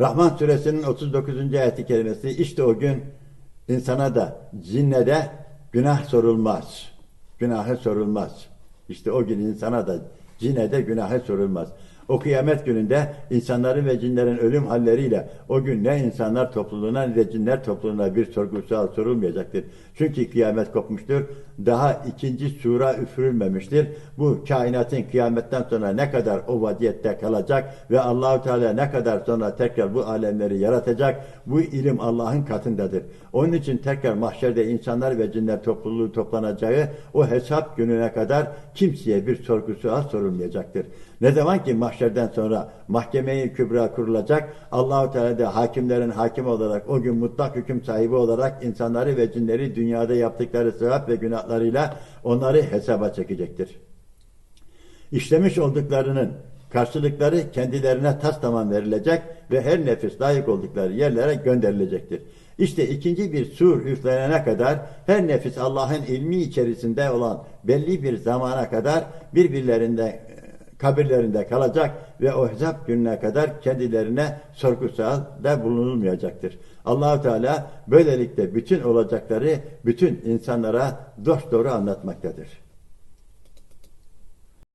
Rahman suresinin 39. ayeti kerimesi işte o gün insana da cinne de günah sorulmaz. Günahı sorulmaz. İşte o gün insana da cinne de günahı sorulmaz. O kıyamet gününde insanların ve cinlerin ölüm halleriyle o gün ne insanlar topluluğuna ne de cinler topluluğuna bir sorgu sual sorulmayacaktır. Çünkü kıyamet kopmuştur. Daha ikinci sura üfürülmemiştir. Bu kainatın kıyametten sonra ne kadar o vaziyette kalacak ve Allahu Teala ne kadar sonra tekrar bu alemleri yaratacak bu ilim Allah'ın katındadır. Onun için tekrar mahşerde insanlar ve cinler topluluğu toplanacağı o hesap gününe kadar kimseye bir sorgu sual sorulmayacaktır. Ne zaman ki mahşerden sonra mahkemeyi kübra kurulacak, Allahu Teala da hakimlerin hakim olarak o gün mutlak hüküm sahibi olarak insanları ve cinleri dünyada yaptıkları sevap ve günahlarıyla onları hesaba çekecektir. İşlemiş olduklarının karşılıkları kendilerine tas tamam verilecek ve her nefis layık oldukları yerlere gönderilecektir. İşte ikinci bir sur üflenene kadar her nefis Allah'ın ilmi içerisinde olan belli bir zamana kadar birbirlerinde kabirlerinde kalacak ve o hesap gününe kadar kendilerine sorgu da bulunulmayacaktır. Allahu Teala böylelikle bütün olacakları bütün insanlara dost doğru anlatmaktadır.